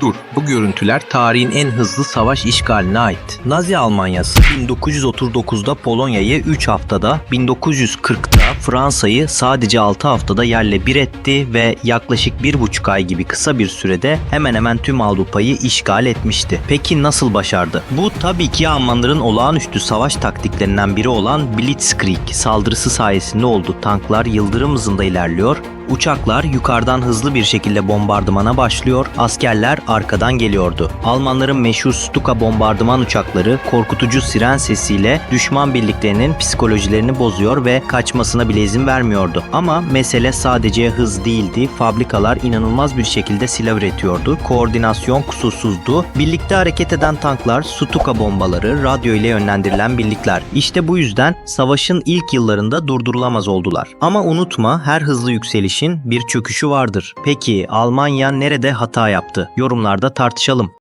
Dur, bu görüntüler tarihin en hızlı savaş işgaline ait. Nazi Almanyası 1939'da Polonya'yı 3 haftada, 1940'da Fransa'yı sadece 6 haftada yerle bir etti ve yaklaşık 1,5 ay gibi kısa bir sürede hemen hemen tüm Avrupa'yı işgal etmişti. Peki nasıl başardı? Bu tabii ki Almanların olağanüstü savaş taktiklerinden biri olan Blitzkrieg saldırısı sayesinde oldu. Tanklar yıldırım hızında ilerliyor, Uçaklar yukarıdan hızlı bir şekilde bombardımana başlıyor, askerler arkadan geliyordu. Almanların meşhur Stuka bombardıman uçakları korkutucu siren sesiyle düşman birliklerinin psikolojilerini bozuyor ve kaçmasına bile izin vermiyordu. Ama mesele sadece hız değildi, fabrikalar inanılmaz bir şekilde silah üretiyordu, koordinasyon kusursuzdu, birlikte hareket eden tanklar, Stuka bombaları, radyo ile yönlendirilen birlikler. İşte bu yüzden savaşın ilk yıllarında durdurulamaz oldular. Ama unutma her hızlı yükselişin bir çöküşü vardır. Peki Almanya nerede hata yaptı? Yorumlarda tartışalım.